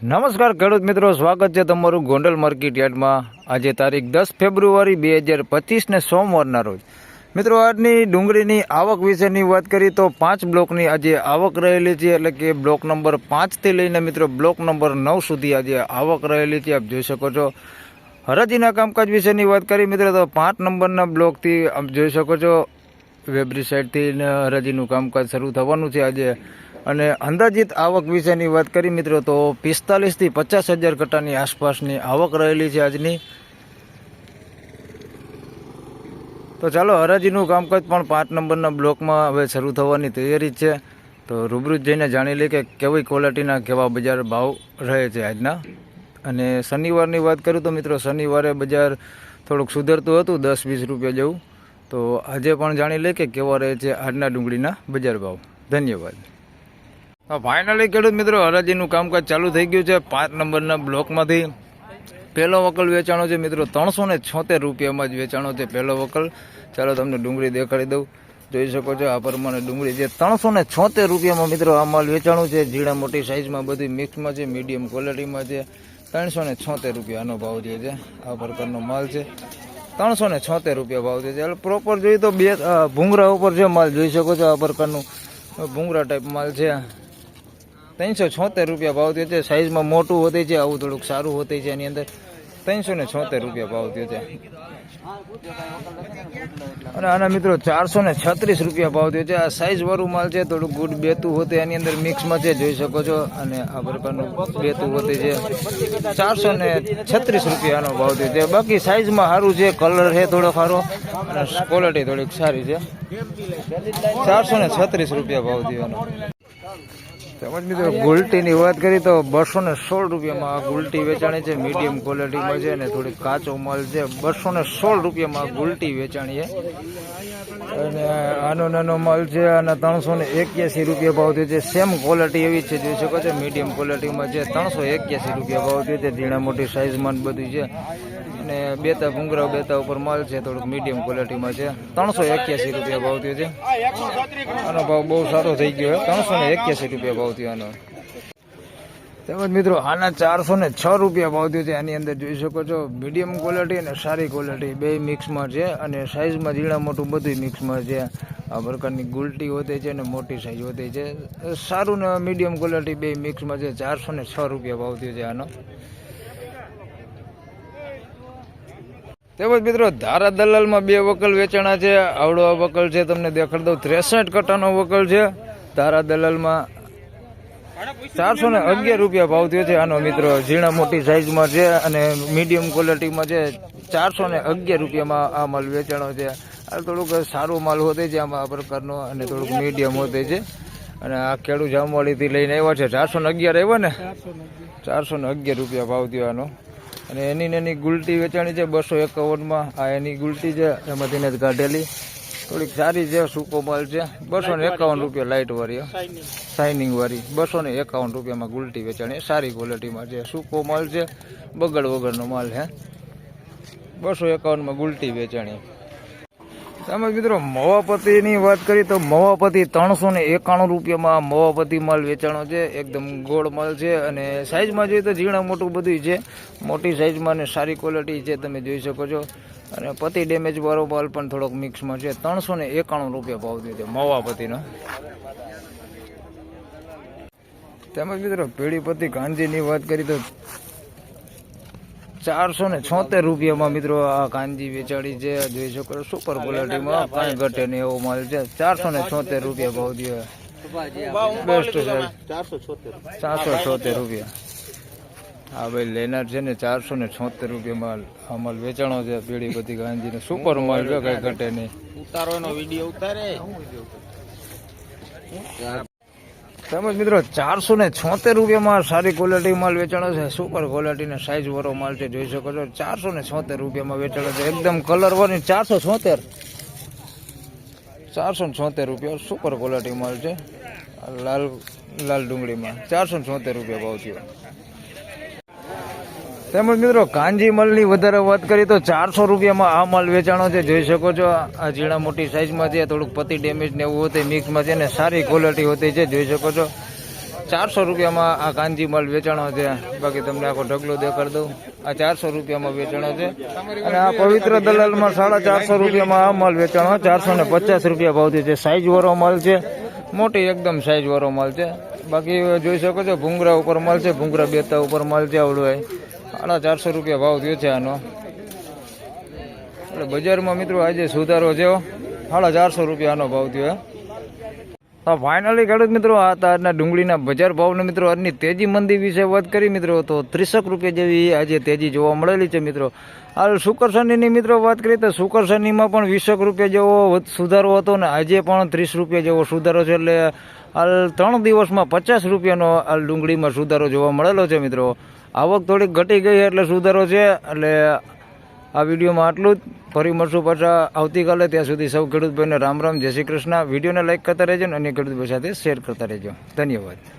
નમસ્કાર ખેડૂત મિત્રો, સ્વાગત છે તમારું ગોંડલ માર્કેટ યાર્ડમાં. આજે તારીખ દસ ફેબ્રુઆરી બે હજાર પચીસને સોમવારના રોજ. મિત્રો, આજની ડુંગળીની આવક વિશેની વાત કરી તો પાંચ બ્લોકની આજે આવક રહેલી છે, એટલે કે બ્લોક નંબર પાંચથી લઈને મિત્રો બ્લોક નંબર નવ સુધી આજે આવક રહેલી છે, આપ જોઈ શકો છો. હરાજીના કામકાજ વિશેની વાત કરીએ મિત્રો, તો પાંચ નંબરના બ્લોકથી આપ જોઈ શકો છો. વેબરી સાઈડથી ને હરાજીનું કામકાજ શરૂ થવાનું છે. આજે અને અંદાજિત આવક વિશેની વાત કરી મિત્રો, તો પિસ્તાલીસથી પચાસ હજાર કટ્ટાની આસપાસની આવક રહેલી છે આજની. તો ચાલો, હરાજીનું કામકાજ પણ પાંચ નંબરના બ્લોકમાં હવે શરૂ થવાની તૈયારી છે. તો રૂબરૂ જઈને જાણી લઈએ કે કેવી ક્વોલિટીના કેવા બજાર ભાવ રહે છે આજના. અને શનિવારની વાત કરું તો મિત્રો, શનિવારે બજાર થોડુંક સુધરતું હતું દસ વીસ રૂપિયા જેવું. તો આજે પણ જાણી લઈએ કે કેવા રહે છે આજના ડુંગળીના બજાર ભાવ. ધન્યવાદ. ફાઇનલી ખેડૂત મિત્રો, હરાજીનું કામકાજ ચાલુ થઈ ગયું છે પાંચ નંબરના બ્લોકમાંથી. પહેલો વકલ વેચાણો છે મિત્રો ત્રણસો ને છોતેર રૂપિયામાં જ વેચાણો છે પહેલો વકલ. ચાલો તમને ડુંગળી દેખાડી દઉં. જોઈ શકો છો આ પ્રમાણે ડુંગળી છે. ત્રણસો ને છોતેર રૂપિયામાં મિત્રો આ માલ વેચાણું છે. ઝીણા મોટી સાઇઝમાં બધી મિક્સમાં છે, મીડિયમ ક્વોલિટીમાં છે. ત્રણસો ને છોતેર રૂપિયાનો ભાવ જે છે, આ પ્રકારનો માલ છે. ત્રણસો ને છોતેર રૂપિયા ભાવ છે. એટલે પ્રોપર જોઈએ તો બે ભૂંગરા ઉપર છે માલ જોઈ શકો છો આ પ્રકારનું. ભૂંગરા ટાઈપ માલ છે ત્રણસો છોતેર રૂપિયા ભાવ થયો છે. સાઇઝમાં મોટું હોતે છે, આવું થોડુંક સારું હોતે છે એની અંદર. ત્રણસો ને છોતેર રૂપિયા ભાવ થયો છે. અને આના મિત્રો ચારસો ને છત્રીસ રૂપિયા ભાવ થયો છે. આ સાઇઝ વાળું માલ છે, થોડુંક ગુડ બેતું હોતે એની અંદર મિક્સમાં છે, જોઈ શકો છો. અને આ પ્રકારનું બેતું હોતે છે. ચારસો ને છત્રીસ રૂપિયાનો ભાવ થયો છે. બાકી સાઇઝમાં સારું છે, કલર છે થોડો સારો અને ક્વોલિટી થોડીક સારી છે. ચારસો ને છત્રીસ રૂપિયા ભાવ થયો તેમજ મિત્રો, ગુલટીની વાત કરી તો બસો ને સોળ રૂપિયામાં આ ગુલટી વેચાણી છે. મીડિયમ ક્વોલિટીમાં છે અને થોડીક કાચો માલ છે. બસો ને સોળ રૂપિયામાં ગુલટી વેચાણી છે અને આનો નાનો માલ છે અને ત્રણસો ને એક્યાસી રૂપિયા ભાવ થયો છે. સેમ ક્વોલિટી એવી છે, જોઈ શકો છો, મીડિયમ ક્વોલિટીમાં છે. ત્રણસો એક્યાસી રૂપિયા ભાવ થયો છે. ઝીણા મોટી સાઇઝમાં બધું છે. અને બેતા ભૂંગરા બેતા ઉપર માલ છે, થોડુંક મીડિયમ ક્વોલિટીમાં છે. ત્રણસો એક્યાસી રૂપિયા ભાવ થયો છે. આનો ભાવ બહુ સારો થઈ ગયો ત્રણસો ને એક્યાસી રૂપિયા ભાવ થયો આનો. તેમજ મિત્રો, આના ચારસો ને છ રૂપિયા ભાવ થયો છે. આની અંદર જોઈ શકો છો મીડિયમ ક્વોલિટી અને સારી ક્વોલિટી બે મિક્સમાં છે અને સાઇઝમાં ઝીણા મોટું બધું મિક્સમાં છે. આ પ્રકારની ગુલટી હોતી છે અને મોટી સાઇઝ હોતી છે. સારું ને મીડિયમ ક્વોલિટી બે મિક્સમાં છે. ચારસો ને છ રૂપિયા ભાવ થયો છે આનો. તેમજ મિત્રો, ધારા દલાલમાં બે વકલ વેચાણા છે, આવડો આ વકલ છે, તમને દેખાડ દઉં, ત્રેસઠ કટ્ટાનો વકલ છે, ધારા દલાલમાં ચારસો ને અગિયાર રૂપિયા ભાવ થયો છે. આનો મિત્રો, ઝીણા મોટી સાઇઝમાં છે અને મીડિયમ ક્વોલિટીમાં છે, ચારસો ને અગિયાર રૂપિયામાં આ માલ વેચાણો છે. આ થોડુંક સારો માલ હોતે છે, આમાં આ પ્રકારનો અને થોડુંક મીડિયમ હોતે છે. અને આ ખેડૂત જામવાડીથી લઈને આવ્યા છે. ચારસો ને અગિયાર આવ્યા ને? ચારસો ને અગિયાર રૂપિયા ભાવ થયો આનો. અને એની એની ગુલટી વેચાણી છે બસો એકાવનમાં. આ એની ગુલટી છે એમાંથી જ કાઢેલી. થોડીક સારી છે, સૂકો માલ છે. બસો ને એકાવન રૂપિયા લાઇટ વાળી શાઇનિંગ વાળી. બસો ને એકાવન રૂપિયામાં ગુલટી વેચાણી. સારી ક્વોલિટીમાં છે. સૂકો માલ છે, બગડ વગરનો માલ છે. બસો એકાવનમાં ગુલટી વેચાણી. તેમજ મિત્રો, મવાપતિની વાત કરીએ તો મવાપતિ ત્રણસો ને એકાણું રૂપિયામાં મવાપતિ માલ વેચાણો છે, એકદમ ગોળ માલ છે અને સાઇઝમાં જોઈએ તો ઝીણા મોટું બધું છે. મોટી સાઇઝમાં અને સારી ક્વોલિટી છે, તમે જોઈ શકો છો. અને પતિ ડેમેજ વાળો માલ પણ થોડોક મિક્સમાં છે. ત્રણસો ને એકાણું રૂપિયા ભાવ થયો મવાપતિનો. તેમજ મિત્રો પેઢીપતિ કાંજીની વાત કરી તો ચારસો ને છોતેર રૂપિયામાં મિત્રો આ કાંજી વેચાડી છે. જોઈ શકો સુપર ક્વોલિટીમાં કાંઈ ઘટે નહીં એવો માલ છે. ચારસો ને છોતેર રૂપિયા ભાવ દે બેસ્ટ છે. ચારસો છોતેર રૂપિયા. હા ભાઈ લેનાર છે ને ચારસો ને છોતેર રૂપિયા માલ. આ વેચાણો છે. પેઢી બધી ગાંધી ને સુપર માલ છે. કઈ ઘટે નહીં. ઉતારો વીડિયો ઉતારે. તેમજ મિત્રો, ચારસો ને છોતેર રૂપિયામાં સારી ક્વોલિટી માલ વેચાણો છે. સુપર ક્વોલિટી ને સાઇઝ વાળો માલ છે, જોઈ શકો છો. ચારસો ને છોતેર રૂપિયામાં વેચાણો છે. એકદમ કલર વાળી ચારસો છોતેર. ચારસો ને છોતેર રૂપિયા સુપર ક્વોલિટી માલ છે. લાલ લાલ ડુંગળીમાં. ચારસો ને છોતેર રૂપિયા ભાવ થયો. તેમજ મિત્રો, કાંજી માલની વધારે વાત કરીએ તો ચારસો રૂપિયામાં આ માલ વેચાણો છે. જોઈ શકો છો, આ ઝીણા મોટી સાઇઝમાં છે થોડુંક પતિ ડેમેજ ને એવું હોતી મિક્સમાં છે ને સારી ક્વોલિટી હોતી છે. જોઈ શકો છો, ચારસો રૂપિયામાં આ કાંજી માલ વેચાણો છે. બાકી તમને આખો ઢગલો દેખાડ દઉં. આ ચારસો રૂપિયામાં વેચાણો છે. અને આ પવિત્ર દલાલમાં સાડા ચારસો રૂપિયામાં આ માલ વેચાણો, ચારસો ને પચાસ રૂપિયા ભાવથી છે સાઇઝવાળો માલ છે. મોટી એકદમ સાઇઝવાળો માલ છે. બાકી જોઈ શકો છો, ભૂંગરા ઉપર માલ છે, ભૂંગરા બેતા ઉપર માલ છે, આવડો હોય. સાડા ચારસો રૂપિયા ભાવ થયો છે આનો. એટલે બજારમાં મિત્રો આજે સુધારો થયો. સાડા ચારસો રૂપિયાનો ભાવ થયો તો ફાઇનલી ખેડૂત મિત્રો, આ તારના ડુંગળીના બજાર ભાવને મિત્રો, આજની તેજી મંદી વિશે વાત કરી મિત્રો, તો ત્રીસક રૂપિયા જેવી આજે તેજી જોવા મળેલી છે મિત્રો. હાલ શુકર શનિની મિત્રો વાત કરીએ તો શુકર શનિમાં પણ વીસક રૂપિયા જેવો સુધારો હતો ને આજે પણ ત્રીસ રૂપિયા જેવો સુધારો છે એટલે હાલ ત્રણ દિવસમાં પચાસ રૂપિયાનો હાલ ડુંગળીમાં સુધારો જોવા મળેલો છે મિત્રો. આવક થોડીક ઘટી ગઈ એટલે સુધારો છે. એટલે આ વિડીયોમાં આટલું જ. ફરી મળશું પાછા આવતીકાલે. ત્યાં સુધી સૌ ખેડૂત ભાઈને રામ રામ. જય શ્રી કૃષ્ણ. વિડીયોને લાઇક કરતા રહેજો અને ખેડૂત ભાઈ સાથે શેર કરતા રહેજો. ધન્યવાદ.